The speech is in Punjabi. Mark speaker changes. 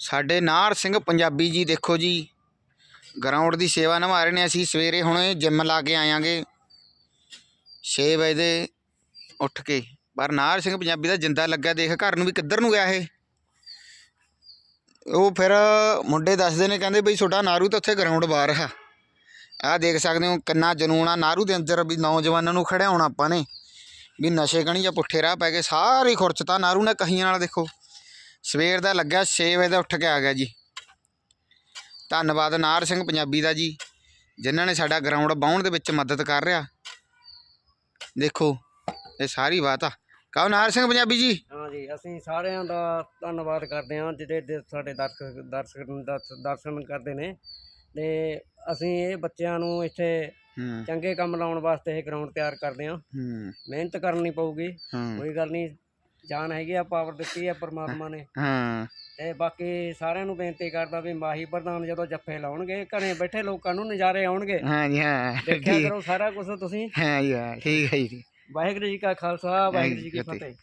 Speaker 1: ਸਾਡੇ ਨਾਰ ਸਿੰਘ ਪੰਜਾਬੀ ਜੀ ਦੇਖੋ ਜੀ ਗਰਾਊਂਡ ਦੀ ਸੇਵਾ ਨਿਭਾ ਰਹੇ ਨੇ, ਅਸੀਂ ਸਵੇਰੇ ਹੁਣ ਜਿੰਮ ਲਾ ਕੇ ਆਇਆਂਗੇ। 6 ਵਜੇ ਦੇ ਉੱਠ ਕੇ, ਪਰ ਨਾਰ ਸਿੰਘ ਪੰਜਾਬੀ ਦਾ ਜਿੰਦਾ ਲੱਗਾ ਦੇਖ ਘਰ ਨੂੰ ਵੀ ਕਿੱਧਰ ਨੂੰ ਗਿਆ ਇਹ? ਉਹ ਫਿਰ ਮੁੰਡੇ ਦੱਸਦੇ ਨੇ, ਕਹਿੰਦੇ ਬਈ ਤੁਹਾਡਾ ਨਾਰੂ ਤਾਂ ਉੱਥੇ ਗਰਾਊਂਡ ਬਾਹਰ ਆ। ਆਹ ਦੇਖ ਸਕਦੇ ਹੋ ਕਿੰਨਾ ਜਨੂਨ ਆ ਨਾਰੂ ਦੇ ਅੰਦਰ ਵੀ ਨੌਜਵਾਨਾਂ ਨੂੰ ਖੜਿਆਉਣਾ ਆਪਾਂ ਨੇ। ਵੀ ਨਸ਼ੇ ਕਣੀ ਜਾਂ ਪੁੱਠੇ ਰਾਹ ਪੈ ਗਏ, ਸਾਰੀ ਖੁਰਚਤਾ ਨਾਰੂ ਨੇ ਕਹੀਆਂ ਨਾਲ ਦੇਖੋ। ਸਵੇਰ ਦਾ ਲੱਗਿਆ 6 ਵਜੇ ਦਾ ਉੱਠ ਕੇ ਆ ਗਿਆ ਜੀ। ਧੰਨਵਾਦ ਨਾਰ ਸਿੰਘ ਪੰਜਾਬੀ ਦਾ ਜੀ ਜਿਨ੍ਹਾਂ ਨੇ ਸਾਡਾ ਗਰਾਊਂਡ ਬਾਉਣ ਦੇ ਵਿੱਚ ਮਦਦ ਕਰ ਰਿਹਾ। ਦੇਖੋ ਇਹ ਸਾਰੀ ਬਾਤ ਆ। ਕਹੋ ਨਾਰ ਸਿੰਘ ਪੰਜਾਬੀ ਜੀ।
Speaker 2: ਹਾਂ ਜੀ ਅਸੀਂ ਸਾਰਿਆਂ ਦਾ ਧੰਨਵਾਦ ਕਰਦੇ ਹਾਂ ਜਿਹੜੇ ਸਾਡੇ ਦਰਸ਼ਕ ਦਰਸ਼ਕ ਦਰਸ- ਦਰਸ਼ਨ ਕਰਦੇ ਨੇ। ਤੇ ਅਸੀਂ ਇਹ ਬੱਚਿਆਂ ਨੂੰ ਇੱਥੇ ਚੰਗੇ ਕੰਮ ਲਾਉਣ ਵਾਸਤੇ ਇਹ ਗਰਾਊਂਡ ਤਿਆਰ ਕਰਦੇ ਹਾਂ। ਮਿਹਨਤ ਕਰਨੀ ਪਊਗੀ। ਕੋਈ ਗੱਲ ਨਹੀਂ ਜਾਨ ਹੈਗੀ ਆ ਪਾਵਰ ਦਿੱਤੀ ਆ ਪਰਮਾਤਮਾ ਨੇ।
Speaker 1: ਹਾਂ।
Speaker 2: ਤੇ ਬਾਕੀ ਸਾਰਿਆਂ ਨੂੰ ਬੇਨਤੀ ਕਰਦਾ ਵੀ ਮਾਹੀ ਪ੍ਰਧਾਨ ਜਦੋਂ ਜੱਫੇ ਲਾਉਣਗੇ ਘਰੇ ਬੈਠੇ ਲੋਕਾਂ ਨੂੰ ਨਜ਼ਾਰੇ ਆਉਣਗੇ।
Speaker 1: ਹਾਂ ਜੀ ਹਾਂ।
Speaker 2: ਦੇਖਿਆ
Speaker 1: ਠੀਕ।
Speaker 2: ਕਰੋ ਸਾਰਾ ਕੁਝ ਤੁਸੀਂ।
Speaker 1: ਹਾਂ ਜੀ ਹਾਂ। ਠੀਕ ਹੈ ਜੀ।
Speaker 2: ਵਾਹਿਗੁਰੂ ਜੀ ਕਾ ਖਾਲਸਾ ਵਾਹਿਗੁਰੂ ਜੀ ਕੀ
Speaker 1: ਫਤਿਹ।
Speaker 2: ਫਤਿਹ।